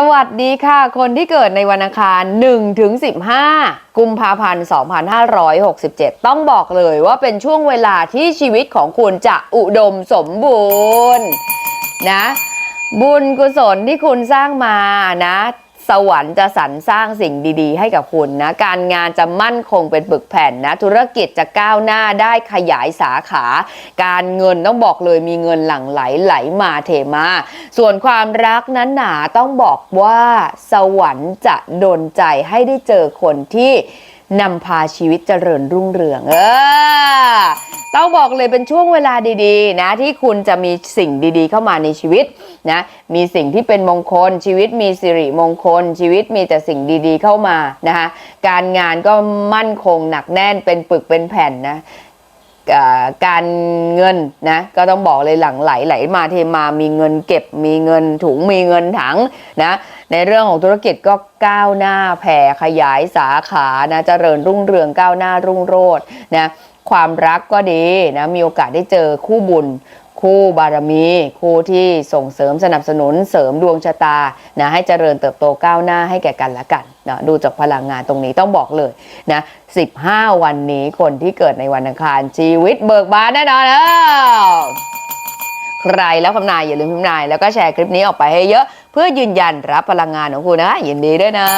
สวัสดีค่ะ คนที่เกิดในวันอังคาร1ถึง15 กุมภาพันธ์ 2567 ต้องบอกเลยว่าเป็นช่วงเวลาที่ชีวิตของคุณจะอุดมสมบูรณ์นะ บุญกุศลที่คุณสร้างมานะ สวรรค์จะสรรสร้างสิ่งดีๆ ให้กับคุณนะ การงานจะมั่นคงเป็นปึกแผ่นนะ ธุรกิจจะก้าวหน้าได้ขยายสาขา การเงินต้องบอกเลยมีเงินหลั่งไหลไหลมาเทมา ส่วนความรักนั้นหนาต้องบอกว่าสวรรค์จะดลใจให้ได้เจอคนที่นำพาชีวิตเจริญรุ่งเรือง เออ ต้องบอกเลยเป็นช่วงเวลาดีๆ นะที่คุณจะมีสิ่งดีๆ เข้ามาในชีวิตนะมีสิ่งที่เป็นมงคลชีวิตมีสิริมงคล ชีวิตมีแต่สิ่งดีๆเข้ามานะคะการงานก็มั่นคงหนักแน่นเป็นปึกเป็นแผ่นนะการเงินนะก็ต้องบอกเลยหลังไหลไหลมาเทมามีเงินเก็บมีเงินถุงมีเงินถังนะในเรื่องของธุรกิจก็ก้าวหน้าแผ่ขยายสาขานะเจริญรุ่งเรืองก้าวหน้ารุ่งโรจน์นะ ความรักก็ดีนะมีโอกาสได้เจอคู่บุญ คู่บารมี คู่ที่ส่งเสริมสนับสนุนเสริมดวงชะตานะให้เจริญเติบโตก้าวหน้าให้แก่กันและกันนะดูจากพลังงานตรงนี้ต้องบอกเลยนะ15 วันนี้คนที่เกิดในวันอังคารชีวิตเบิกบานแน่นอนแล้วใครแล้วคำนายอย่าลืมพิมพ์นายแล้วก็แชร์คลิปนี้ออกไปให้เยอะ เพื่อยืนยันรับพลังงานของคุณนะยินดีด้วยนะ